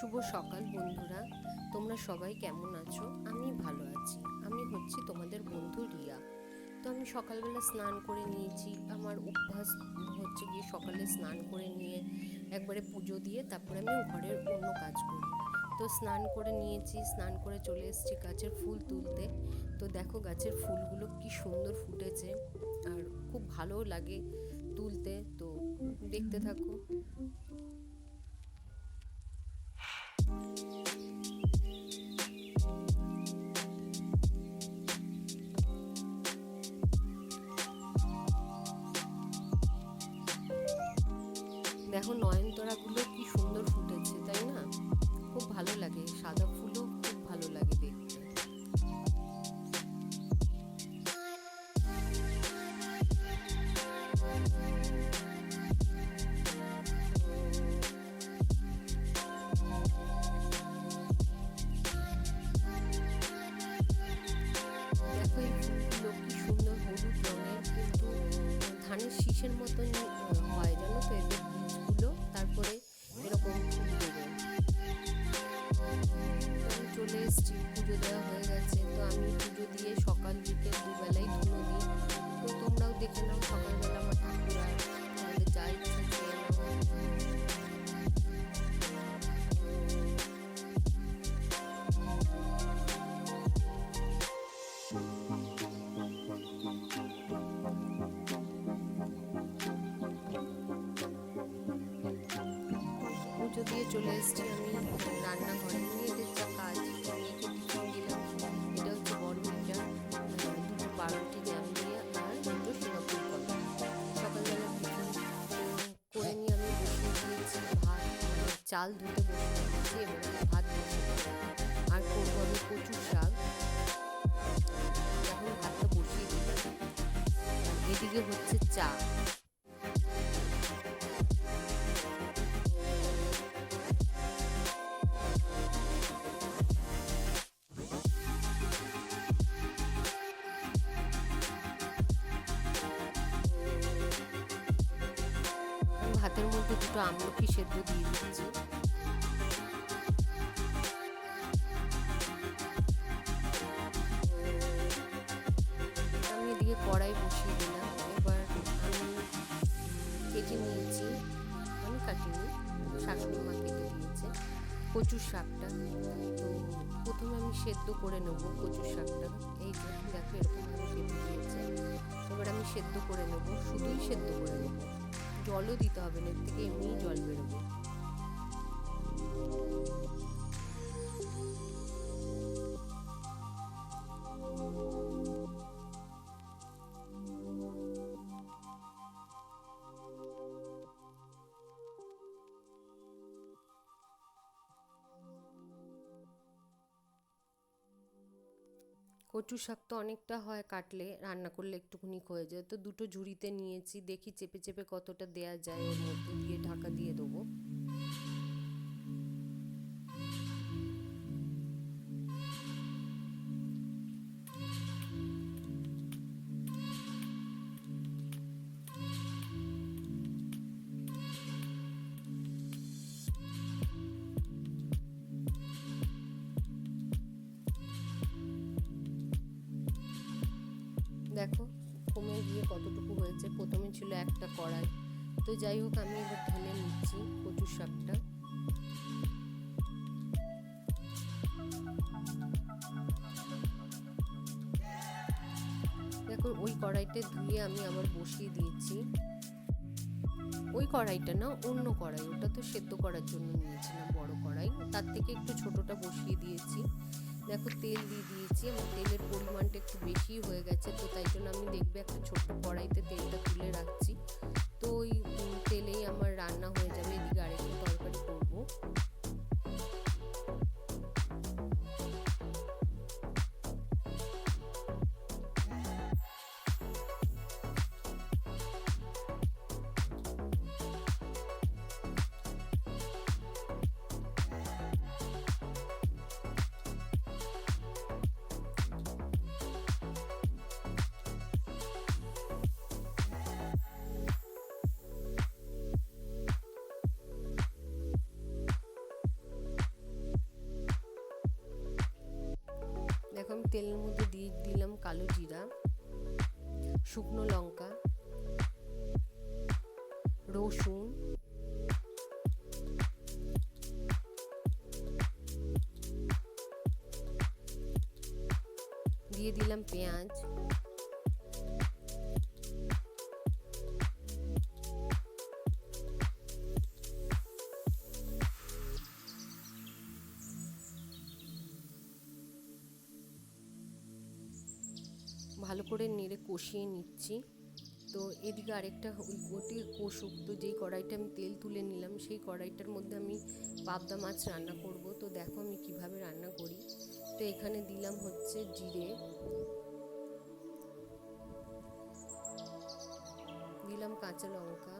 শুভ সকাল বন্ধুরা। তোমরা সবাই কেমন আছো? আমি ভালো আছি। আমি হচ্ছি তোমাদের বন্ধু রিয়া। তো আমি সকালবেলা স্নান করে নিয়েছি। আমার অভ্যাস হচ্ছে গিয়ে সকালে স্নান করে নিয়ে একবারে পুজো দিয়ে তারপরে আমি ঘরের অন্য কাজ করি। তো স্নান করে নিয়েছি, স্নান করে চলে এসেছি গাছের ফুল তুলতে। তো দেখো গাছের ফুলগুলো কি সুন্দর ফুটেছে। আর খুব ভালো লাগে তুলতে। তো দেখতে থাকো। ধানের শীষের মতন চলে এসেছি আমি রান্নাঘরে। নিয়ে এদের যা কাজ, মেয়েকে টিফিন দিলাম। এটা হচ্ছে বড়মিটা দুটো পাউরুটি জ্যাম দিয়ে আর দুটো সিরাপুর কলা সকালবেলা টিফিন করে নিয়ে আমি বসিয়ে দিয়েছি। ভাত মানে চাল ধুতে বসিয়ে দিয়েছি ভাত দেবো আর করব আমি কচুর শাক। এখন ভাতটা বসিয়ে দিলাম। এদিকে হচ্ছে চা। ভাতের মধ্যে দুটো আমলকি সেদ্ধ দিয়ে দিচ্ছি। আমি এদিকে কড়াই বসিয়ে দিলাম। এবার আমি কেটে নিয়েছি, আমি কাটিনি, শাশুড়ি মা কেটে দিয়েছে কচুর শাকটা। তো প্রথমে আমি সেদ্ধ করে নেব কচুর শাকটা। এই যে দেখো এরকমভাবে কেটে দিয়েছে। এবার আমি সেদ্ধ করে নেব, শুধুই সেদ্ধ করে নেব। জলও দিতে হবে না থেকে এমনিই জল বেরোবে। কচু শাক তো অনেকটা হয় কাটলে, রান্না করলে একটুখানি হয়ে যায়। তো দুটো ঝুড়িতে নিয়েছি, দেখি চেপে চেপে কতটা দেয়া যায়। ওর মধ্যে দিয়ে ঢাকা দিয়ে দেবো। কতটুকু হয়েছে? প্রথমে ছিল একটা কড়াই। তো যাই হোক, আমি এবার ঢেলে নিচ্ছি কচুর শাকটা। দেখো ওই কড়াইতে ধুয়ে আমি আবার বসিয়ে দিয়েছি। ওই কড়াইটা না, অন্য কড়াই। ওটা তো সেদ্ধ করার জন্য নিয়েছিলাম, বড় কড়াই। তার থেকে একটু ছোটটা বসিয়ে দিয়েছি। দেখো তেল দিয়ে দিয়েছি এবং তেলের পরিমাণটা একটু বেশি হয়ে গেছে, তো তাই জন্য আমি দেখবে একটা ছোট্ট কড়াইতে তুলে তেলের মধ্যে দিয়ে দিলাম কালো জিরা শুকনো লঙ্কা রসুন করে নেড়ে কষিয়ে নিচ্ছি। তো এদিকে আরেকটা ওই গোটি কষুক তো যেই কড়াইটা আমি তেল তুলে নিলাম, সেই কড়াইটার মধ্যে আমি পাবদা মাছ রান্না করব। তো দেখো আমি কীভাবে রান্না করি। তো এখানে দিলাম হচ্ছে জিরে। দিলাম কাঁচা লঙ্কা।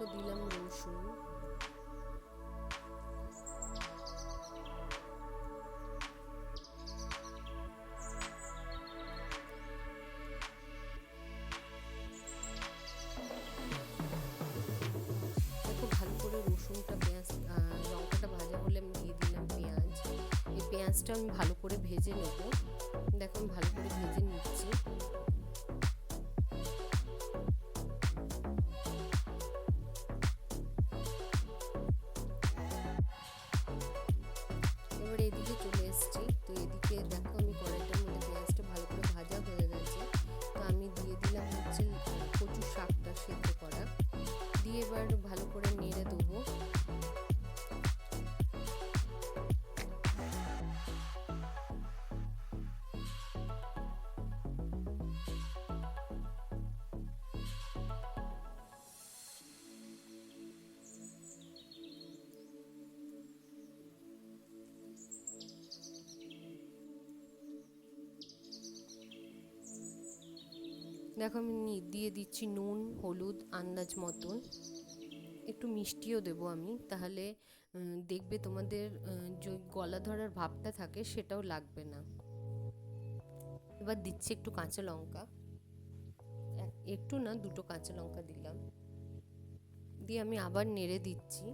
দেখো দিলাম রসুন। ভালো করে রসুনটা পেঁয়াজ লঙ্কাটা ভাজা দিলাম পেঁয়াজ। পেঁয়াজটা আমি ভালো করে ভেজে নেব। দেখো আমি ভালো করে ভেজে নিচ্ছি। দিয়ে এবার ভালো করে নেড়ে দেবো। দেখো, আমি দিয়ে দিচ্ছি নুন, হলুদ, আন্দাজ মতন। একটু মিষ্টিও দেবো আমি, তাহলে দেখবে তোমাদের যে গলা ধরার ভাবটা থাকে, সেটাও লাগবে না। এবার দিচ্ছি একটু কাঁচা লঙ্কা। একটু না, দুটো কাঁচা লঙ্কা দিলাম। দিয়ে আমি আবার নেড়ে দিচ্ছি।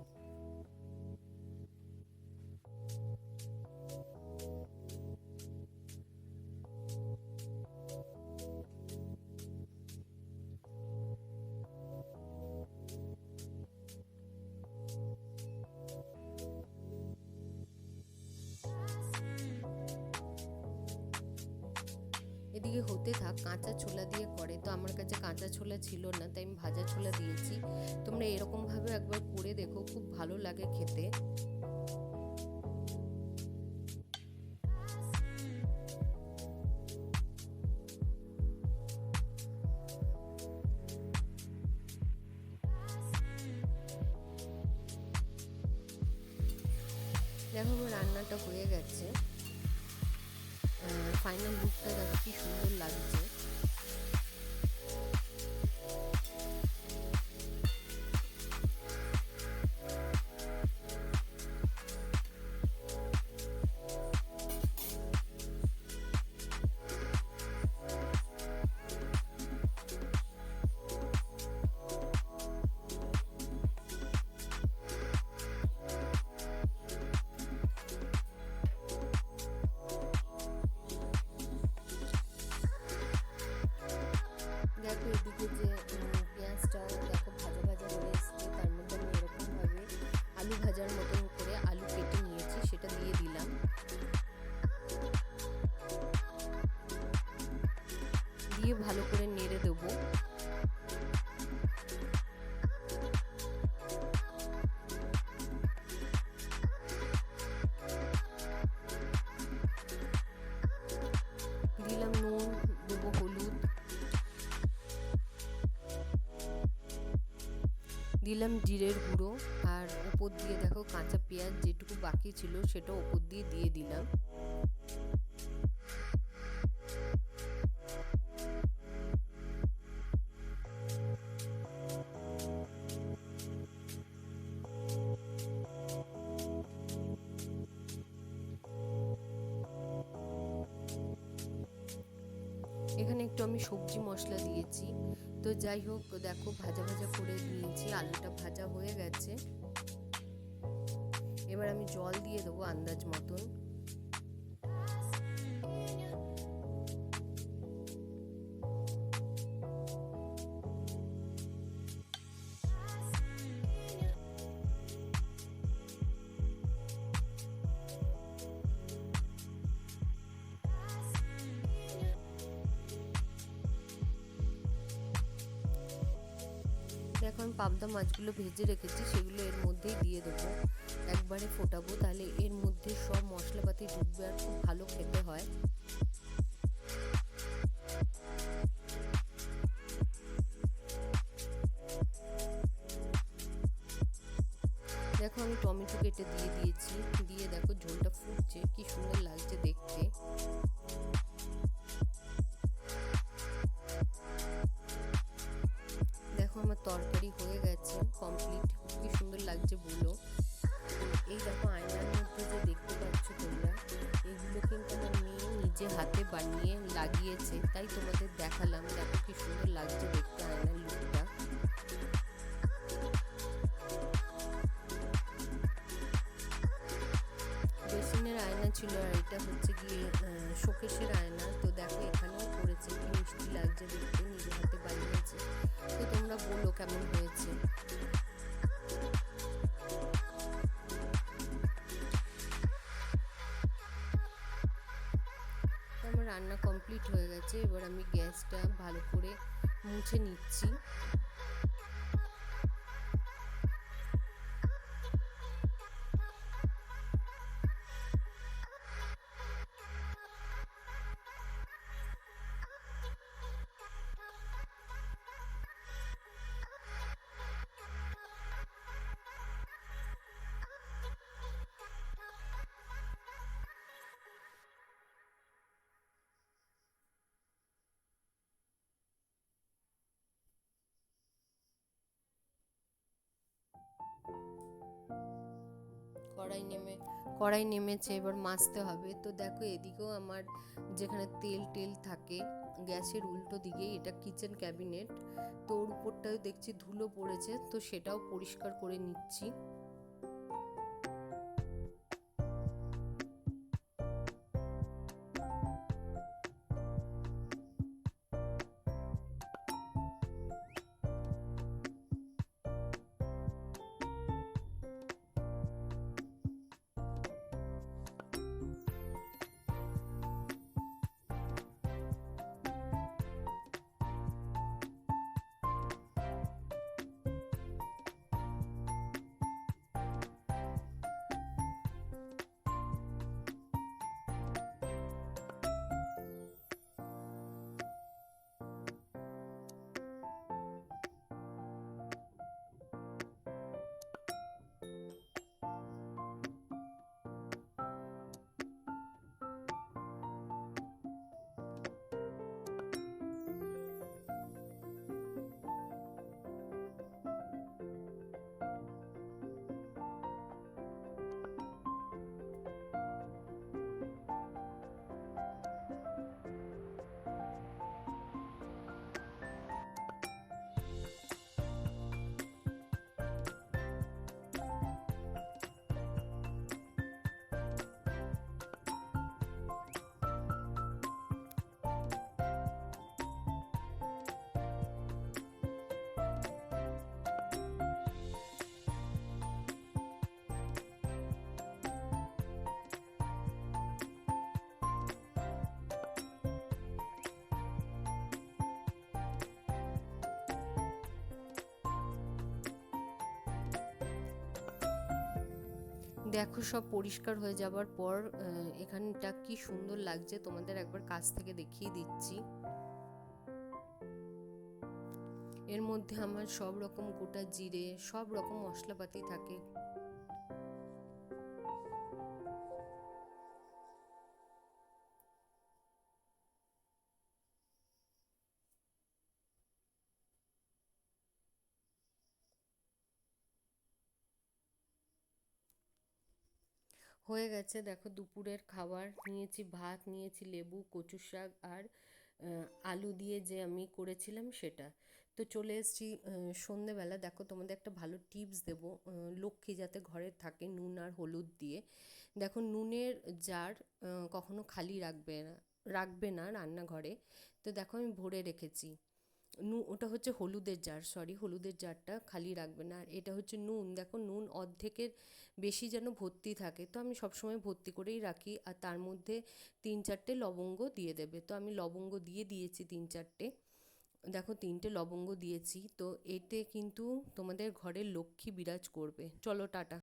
এদিকে হতে থাক, কাঁচা ছোলা দিয়ে করে। তো আমার কাছে কাঁচা ছোলা ছিল না, তাই আমি ভাজা ছোলা দিয়েছি। তোমরা এরকমভাবে একবার করে দেখো, খুব ভালো লাগে খেতে। দেখো রান্নাটা হয়ে গেছে। ফাইনাল লুকটা দেখো কি সুন্দর লাগছে দিয়ে ভালো করে নেড়ে দেবো। দিলাম নুন, দেবো হলুদ। দিলাম জিরের গুঁড়ো। আর উপর দিয়ে দেখো কাঁচা পেঁয়াজ যেটুকু বাকি ছিল সেটা উপর দিয়ে দিয়ে দিলাম। এখানে একটু আমি সবজি মশলা দিয়েছি। তো যাই হোক, দেখো ভাজা ভাজা করে দিয়েছি আলুটা ভাজা হয়ে গেছে। এবার আমি জল দিয়ে দেবো আন্দাজ মতন। আমি পাবদা মাছগুলো ভেজে রেখেছি, সেগুলো এর মধ্যেই দিয়ে দেবো। একবারে ফোটাবো, তাহলে এর মধ্যে সব মশলাপাতি ঢুকবে আর খুব ভালো খেতে হয়। দেখো আমি টমেটো কেটে দিয়ে দিয়েছি, দিয়ে দেখো ঝোলটা ফুটছে, কি সুন্দর হাতে বানিয়ে লাগিয়েছে, তাই তোমাদের দেখালাম দেখো কি সুন্দর লাগছে দেখতে আয়নার লুকটা। বেসিনের আয়না ছিল আর এটা হচ্ছে গিয়ে শোকেশের আয়না। তো দেখো এখানেও করেছে কি মিষ্টি লাগছে দেখতে, নিজে হাতে বানিয়েছে। তো তোমরা বলো কেমন হয়েছে। আমার রান্না কমপ্লিট হয়ে গেছে। এবার আমি গ্যাসটা ভালো করে মুছে নিচ্ছি। কড়াই নেমে, কড়াই নেমেছে, এবার মাছতে হবে। তো দেখো এদিকেও আমার যেখানে তেল টেল থাকে, গ্যাসের উল্টো দিকে এটা কিচেন ক্যাবিনেট তো ওর উপরটাও দেখছি ধুলো পড়েছে, তো সেটাও পরিষ্কার করে নিচ্ছি। দেখো সব পরিষ্কার হয়ে যাবার পর এখানটা কি সুন্দর লাগছে তোমাদের একবার কাছ থেকে দেখিয়ে দিচ্ছি। এর মধ্যে আমার সব রকম গোটা জিরে, সব রকম মশলাপাতি থাকে। হয়ে গেছে। দেখো দুপুরের খাবার নিয়েছি, ভাত নিয়েছি, লেবু কচু শাক আর আলু দিয়ে যে আমি করেছিলাম সেটা। তো চলে এসেছি সন্ধেবেলা। দেখো তোমাদের একটা ভালো টিপস দেবো লক্ষ্মী যাতে ঘরে থাকে নুন আর হলুদ দিয়ে। দেখো নুনের জার কখনো খালি রাখবে না রাখবে না রান্নাঘরে। তো দেখো আমি ভরে রেখেছি। নু ওটা হচ্ছে হলুদের জার সরি হলুদের জারটা খালি রাখবে না। আর এটা হচ্ছে নুন, দেখো নুন অর্ধেকের বেশি যেন ভর্তি থাকে, তো আমি সবসময় ভর্তি করেই রাখি। আর তার মধ্যে তিন চারটে লবঙ্গ দিয়ে দেবে, তো আমি লবঙ্গ দিয়ে দিয়েছি তিন চারটে। দেখো তিনটে লবঙ্গ দিয়েছি, তো এতে কিন্তু তোমাদের ঘরে লক্ষ্মী বিরাজ করবে। চলো, টাটা।